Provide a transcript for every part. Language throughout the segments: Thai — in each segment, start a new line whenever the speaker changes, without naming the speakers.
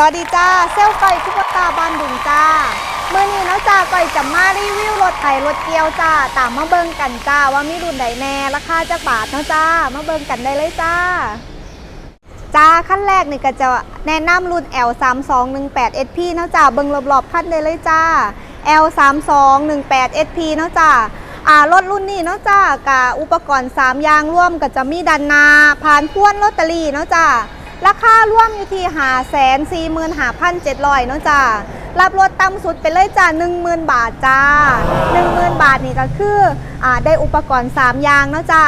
สวัสดีจ้าเซลลก่อยคุปตาบานดุงจ้าเมื่อนี้เนาะจ้าก่อยจะมารีวิวรถไถรถเกียวจ้าตามมาเบิ่งกันจ้าว่ามีรุ่นใดแน่ราคาจักบาทเนาะจ้ามาเบิ่งกันได้เลยจ้าจ้าขั้นแรกนี่ก็จะแนะนำรุ่น L 3 2 1 8 SP เนาะจ้าเบิ่งรอบๆขั้นได้เลยจ้า L 3 2 1 8 SP เนาะจ้าอ่ารถรุ่นนี้เนาะจ้ากับอุปกรณ์ 3 อย่างร่วมก็จะมีดันนาผ่านพ่วนลอตเตอรี่เนาะจ้า ราคาร่วมอยู่ที่หาแสนสี่หมื่นหาพันเจ็ดร้อยเนาะจ้ารับรถต่ำสุดไปเลยจ้า10,000บาทจ้า10,000บาทนี่ก็คืออ่าได้อุปกรณ์3อย่างเนาะจ้า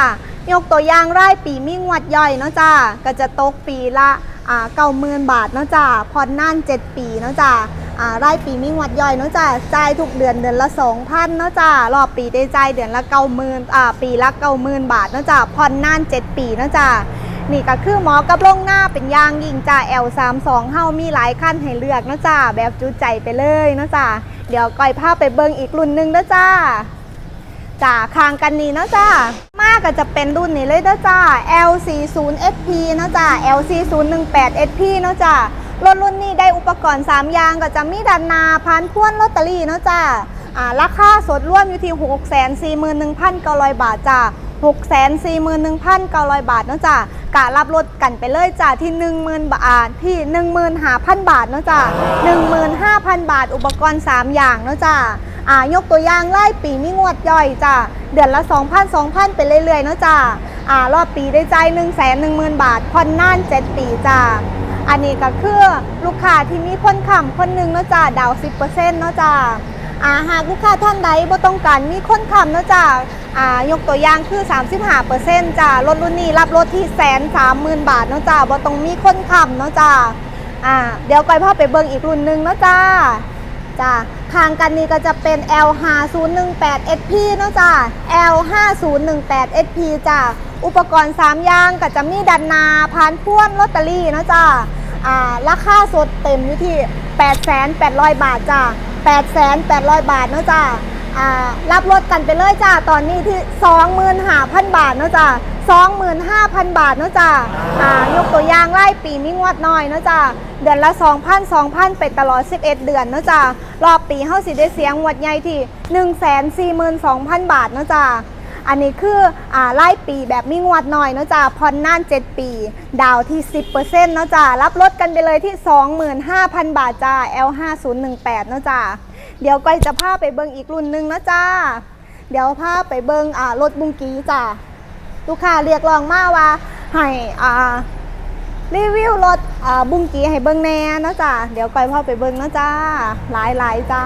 ยกตัวอย่างไรายปีมีงวัดย่อยเนาะจ้าก็จะตกปีละอ่าเก้าหมื่นบาทเนาะจ้าผ่อนน่าน7ปีเนาะจ้าอ่ารายปีมีงวัดย่อยเนาะจ้าจ่ายทุกเดือนเดือนละ2,000เนาะจ้ารอบปีได้จ่ายเดือนละ90,000อ่าปีละ90,000บาทเนาะจ้าผ่อนน่าน7ปีเนาะจ้า นี่ก็คือหมอกับลงหน้าเป็นยางยิงจ้า L32 เฮามีหลายขั้นให้เลือกเนาะจ้าแบบจุใจไปเลยเนาะจ้าเดี๋ยวก้อยพาไปเบิ่งอีกรุ่นหนึงเด้อจ้าจ้าคางกันนี้เนาะจ้ามากก็จะเป็นรุ่นนี้เลยเด้อจ้า L40SP เนาะจ้า L4018SP เนาะจ้ารถรุ่นนี้ได้อุปกรณ์ 3 อย่างก็จะมีดันนาพานพ่วนลอตเตอรี่เนาะจ้าอ่าราคาสดร่วมอยู่ที่641,900 บาทจ้า641,900 บาทเนาะจ้า กะรับรถกันไปเลยจ้าที่ 10,000 บาทที่ 15,000 บาทเนาะจ้า15,000 บาท อุปกรณ์ 3 อย่างเนาะจ้าอ่ายกตัวอย่างไล่ปีมีงวดย่อยจ้าเดือนละ 2,000 2,000 ไปเรื่อยๆเนาะจ้าอ่ารอบปีได้ใจ110,000 บาทผ่อนนาน 7 ปีจ้าอันนี้ก็คือลูกค้าที่มีคนขำคนหนึ่งเนาะจ้าดาว10%เนาะจ้าอ่าหากลูกค้าท่านใดบ่ต้องการมีคนค้ำเนาะจ้า ยกตัวอย่างคือ 35%จ้ารถรุ่นนี้รับรถที่แสนสามหมื่นบาทเนาะจ้าบ่ต้องมีคนค้ำเนาะจ้าอ่าเดี๋ยวก้อยพาไปเบิ่งอีกรุ่นหนึ่งเนาะจ้าจ้าทางกันนี้ก็จะเป็น L5018 SP เนาะจ้า L5018 SP จ้าอุปกรณ์ 3 อย่างก็จะมีดันนาพานพ่วนลอตเตอรี่เนาะจ้าอ่าราคาสดเต็มอยู่ที่ 8,800 บาทจ้า8,800 บาทเนาะจ้า รับรถกันไปเลยจ้าตอนนี้ที่25,000บาทเนาะจ้า25,000บาทเนาะจ้าอ่ายกตัวอย่างไล่ปีมีงวดน้อยเนาะจ้าเดือนละ2,000 2,000ไปตลอด 11 เดือนเนาะจ้ารอบปีเฮาสิได้เสียงวดใหญ่ที่142,000บาทเนาะจ้าอันนี้คืออ่าไล่ปีแบบมีงวดหน่อยเนาะจ้าผ่อนน่าน 7 ปี ดาวที่ 10%เนาะจ้ารับรถกันไปเลยที่ 25,000 บาทจ้า L5018 เนาะจ้า เดี๋ยวก้อยจะพาไปเบิงอีกรุ่นหนึ่งนะจ้า เดี๋ยวพาไปเบิงอ่ารถบุงกีจ้าลูกค้าเรียกร้องมาว่าให้อ่ารีวิวรถอ่าบุงกีให้เบิงแน่นะจ้าเดี๋ยวก้อยพาไปเบิงนะจ้าหลายหลายๆจ้า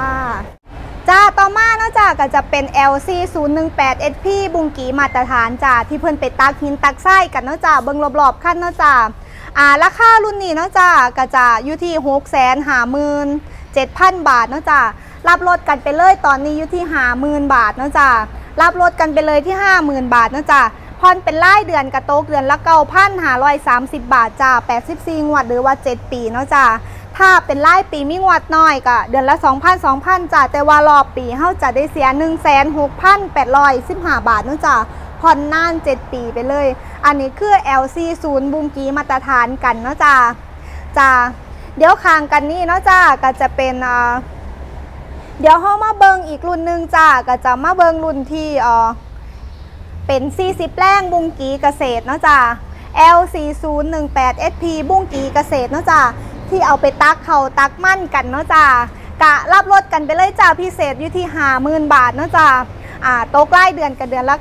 จ้าต่อมาเนาะจ้าก็จะเป็น LC 0 1 8 SP บุงกีมาตรฐานจ้าที่เพิ่นไปตักหินตักไส้กันเนาะจ้าเบิงรอบๆคันเนาะจ้าอ่าราคารุ่นนี้เนาะจ้าก็จะอยู่ที่6 5 7 0 0 0 บาทเนาะจ้า รับรถกันไปเลยตอนนี้อยู่ที่50,000บาทนะจ้ารับรถกันไปเลยที่ 50,000 บาทนะจ้าผ่อนเป็นรายเดือนกระโตกเดือนละ9,530บบาทจ้า84งวดหรือว่า7ปีเนาะจ้าถ้าเป็นรายปีมีงวดน้อยก็เดือนละ2,000 2,000จ้ะแต่ว่ารอบปีเฮาจะได้เสีย16,815บห้าบาทเนาะจ้ะผ่อนนาน7ปีไปเลย อันนี้คือ LC 0บุมกีมาตรฐานกันเนาะจ้ะจ้ะเดี๋ยวคางกันนี่เนาะจ้ะก็จะเป็นอ่า เดี๋ยวเฮามาเบิงอีกรุ่นหนึ่งจ้ะก็จะมาเบิงรุ่นที่อ่อเป็น 40แรงบุงกีเกษตรเนาะจ้า L4018 SP บุงกีเกษตรเนาะจ้าที่เอาไปตักเขาตักมั่นกันเนาะจ้ากะรับรถกันไปเลยจ้าพิเศษอยู่ที่50,000บาทเนาะจ้าอ่าโต๊ะใกล้เดือนกันเดือนละ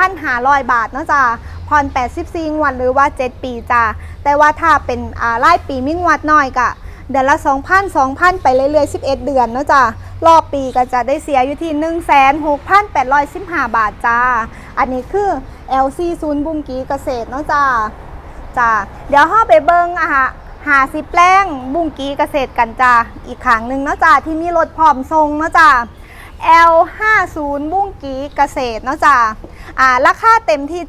9,500บาทเนาะจ้าผ่อน84งวดหรือว่า 7 ปีจ้าแต่ว่าถ้าเป็นอ่ารายปีมีงวดน้อยกะ เดือนละ2,000 2,000 ไปเรื่อยๆ 11 เดือนเนาะจ้ารอบปีก็จะได้เสียอยู่ที่ 16,815 บาทจ้า อันนี้คือ LC ศูนย์บุงกีเกษตรเนาะจ้าจ้าเดี๋ยวห้อไปเบิงอะฮะหาสิแปลงบุงกีเกษตรกันจ้าอีกครั้งหนึ่งเนาะจ้าที่มีรถพร้อมทรงเนาะจ้า L50 บุ้งกีเกษตรเนาะจ้าอ่าราคาเต็มที่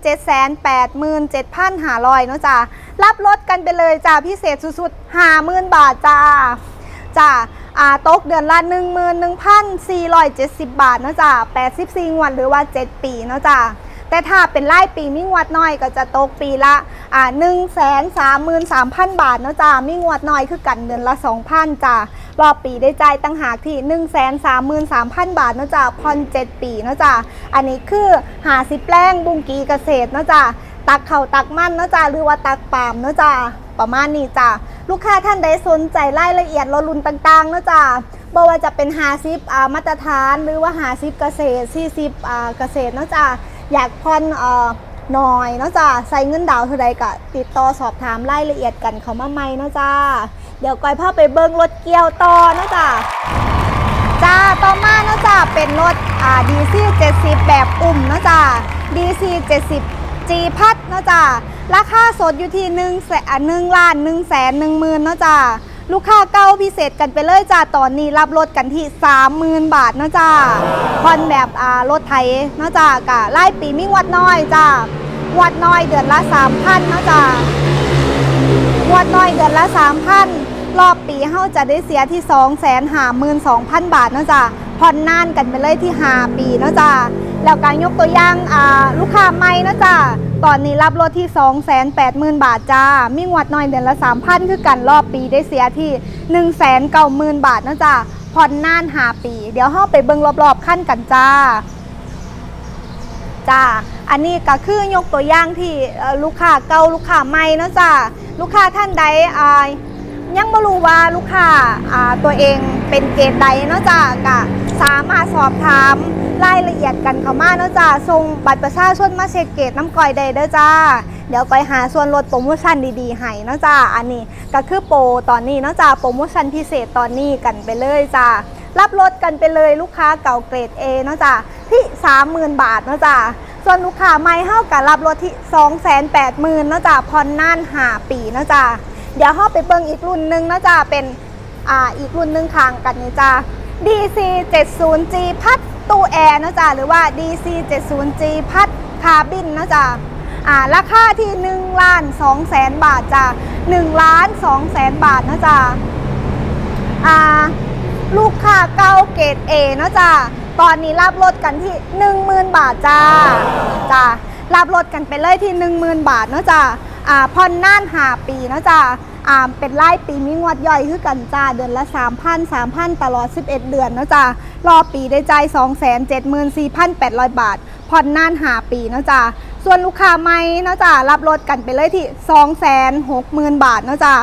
787,500เนาะจ้ารับรถกันไปเลยจ้าพิเศษสุดๆ50,000 บาทจ้าจ้าอ่าตกเดือนละ 11,470 บาทเนาะจ้า84งวันหรือว่า 7 ปีเนาะจ้า แต่ถ้าเป็นรายปีมีงวดน้อยก็จะตกปีละอ่าหนึ่งแสนสามหมื่นสามพันบาทเนาะจ้ามีงวดน้อยคือกันเดือนละสองพันจ้ารอบปีได้จ่ายตั้งหากที่1นึ่งแสนสามหมื่นสามพันบาทเนาะจ้าผ่อนเจ็ดปีเนาะจ้าอันนี้คือหาสิบแปลงบุงกีเกษตรเนาะจ้าตักเข่าตักมันเนาะจ้าหรือว่าตักปามเนาะจ้าประมาณนี้จ้าลูกค้าท่านใดสนใจรายละเอียดรอรุ่นต่างๆเนาะจ้าบ่ว่าจะเป็นหาซิปอ่ามาตรฐานหรือว่าหาซิปเกษตรซี่ซิปอ่าเกษตรเนาะจ้า อยากผ่อนเอ่อหน่อยเนาะจ้าใส่เงินดาวเท่าใดก็ติดต่อสอบถามรายละเอียดกันเขามาใหม่เนาะจ้า เดี๋ยวก้อยพาไปเบิ่งรถเกี่ยวต่อเนาะจ้าจ้าต่อมาเนาะจ้าเป็นรถอ่าดีซี70แบบอุ่มเนาะจ้าดีซี70 G พัดเนาะจ้าราคาสดอยู่ที่1แสนหนึ่งล้าน1แสน1หมื่นเนาะจ้า ลูกค้าเก้าพิเศษกันไปเลยจ้าตอนนี้รับรถกันที่ 30,000 บาทนะจ้าผ่อนแบบอ่ารถไทยนะจ้ากะไล่ปีมีงวัดน้อยจ้างวดน้อยเดือนละ3,000นะจ้างวดน้อยเดือนละ3,000รอบปีเฮาจะได้เสียที่ 252,000 บาทนาะจ้าผ่อนนานกันไปเลยที่ 5 ปีนะจ้าแล้วการยกตัวอย่างอ่าลูกค้าใหม่นะจ้า ตอนนี้รับรถที่ 280,000 บาทจ้า มีงวดน้อยเดือนละ 3,000 คือกันรอบปีได้เสียที่ 190,000 บาทนาะจ้าผ่อนนาน5ปี เดี๋ยวเฮาไปเบิ่งรอบๆขั้นกันจ้า จ้า อันนี้ก็คือยกตัวอย่างที่ลูกค้าเก่าลูกค้าใหม่นะจ้าลูกค้าท่านใดยังไม่รู้ว่าลูกค้าตัวเองเป็นเกรดใดเนาะจ้าก็ สามารถสอบถามรายละเอียดกันเข้ามาเนาะจ้าส่งบัตรประชาชนมาเช็คเกรดน้ำก่อยได้เด้อจ้า เดี๋ยวก้อยหาส่วนลดโปรโมชั่นดีๆให้เนาะจ้า อันนี้ก็คือโปรตอนนี้เนาะจ้าโปรโมชั่นพิเศษตอนนี้กันไปเลยจ้ารับรถกันไปเลยลูกค้าเก่าเกรด A เนาะจ้าที่ 30,000 บาทเนาะจ้าส่วนลูกค้าใหม่เฮากับรับรถที่ 280,000เนาะจ้าผ่อนนาน5ปีเนาะจ้าเดี๋ยวเฮาไปเบิ่งอีกรุ่นหนึงเนาะจ้าเป็นอ่าอีกรุ่นหนึงข้างกันนี่จ้า DC 70G พัดตู้แอร์นะจ้าหรือว่า DC 70G พัดคาบินนะจ้าอ่าราคาที่1ล้าน2แสนบาทจ้า1ล้าน2แสนบาทนะจ้าอ่าลูกค้าเก้าเกรดเอนะจ้าตอนนี้รับรถกันที่ 10,000 บาทจ้าจ้ารับรถกันไปเลยที่ 10,000 บาทเนาะจ้าอ่าผ่อนน่านหาปีเนาะจ้า อ่าเป็นรายปีมีงวดย่อยคือกันจ้าเดือนละ 3,000 3,000 ตลอด 11 เดือนนะจ้ารอปีได้ใจ274,800 บาทผ่อนน่านหาปีนะจ้าส่วนลูกค้าใหม่นะจ้ารับรถกันไปเลยที่ 260,000 บาทนะจ้า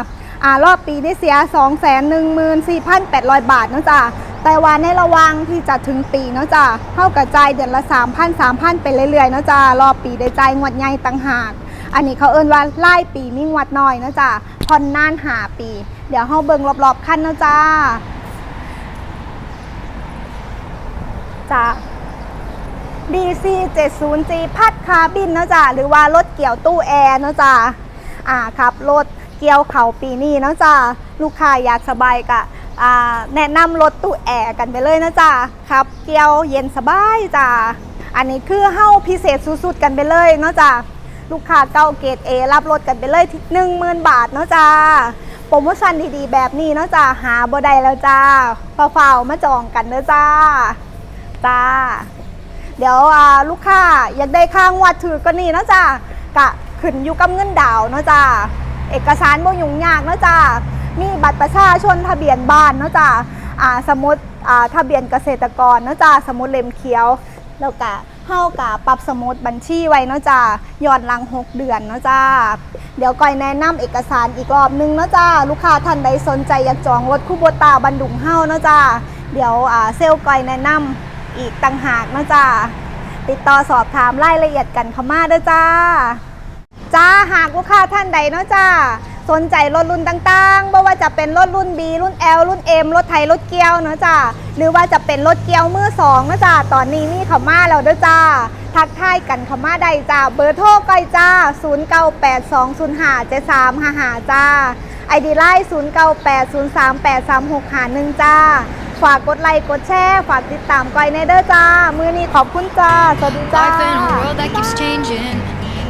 อ่ารอบปีได้เสีย 2 1 4 8 0 0 บาทนะจ้ะแต่ว่าในระว่างที่จะถึงปีเนาะจ้ะเท่ากับใจเดือนละ 3,000 3,000 ไปเรื่อยๆเนาะจ้ะรอบปีได้ใจงวดใหญ่ต่างหาก อันนี้เขาเอิ้นว่าไล่ปีมีงวดน้อยเนาะจ้ะ ผ่อนนานหาปี เดี๋ยวเฮาเบิ่งรอบๆคันนะจ้าจ้า DC 70G พัดคาบินนะจ้ะหรือว่ารถเกี่ยวตู้แอร์นะจ้ะอ่าครับรถเกี่ยวเขาปีนี้นะจ้ะลูกค้าอยากสบายกะอ่าแนะนำรถตู้แอร์กันไปเลยนะจ้ะครับ เกี่ยวเย็นสบายจ้ะอันนี้คือเฮ้าพิเศษสุดๆกันไปเลยเนาะจ้ะ ลูกค้าเก้าเกรดเอรับรถกันไปเลยหนึ่งหมื่นบาทเนาะจ้ะโปรโมชั่นดีๆแบบนี้เนาะจ้ะหาบ่ได้แล้วจ้าเฝ้าๆมาจองกันเด้อจ้าจ้า เดี๋ยวลูกค้าอยากได้ค่างวัดถือก็นี่เนาะจ้ากะขึ้นอยู่กับเงินดาวเนาะจ้าเอกสารบ่ยุ่งยากเนาะจ้ามีบัตรประชาชนทะเบียนบ้านเนาะจ้าอ่าสมุดอ่าทะเบียนเกษตรกรเนาะจ้าสมุดเล่มเขียวแล้วกะ เฮากะปรับสมุดบัญชีไว้เนาะจ้าย้อนหลัง 6 เดือนเนาะจ้า เดี๋ยวก้อยแนะนำเอกสารอีกรอบนึงเนาะจ้า ลูกค้าท่านใดสนใจอยากจองรถคูโบตาบันดุงเฮาเนาะจ้า เดี๋ยวอ่าเซลล์ก้อยแนะนำอีกต่างหากเนาะจ้า ติดต่อสอบถามรายละเอียดกันเข้ามาเด้อจ้า จ้าหากลูกค้าท่านใดเนาะจ้า สนใจรถรุ่นต่างๆไม่ว่าจะเป็นรถรุ่น B รุ่น L รุ่น M รถไทยรถเกียวเนาะจ้าหรือว่าจะเป็นรถเกียวมือสองนะจ้าตอนนี้มีเข้ามาแล้วเด้อจ้าทักทายกันเข้ามาได้จ้าเบอร์โทรก้อยจ้า 0982057355จ้าไอดีไลน์0980383651จ้า ฝากกดไลค์กดแชร์ฝากติดตามก้อยในเด้อจ้า มือนี้ขอบคุณจ้า สวัสดีจ้า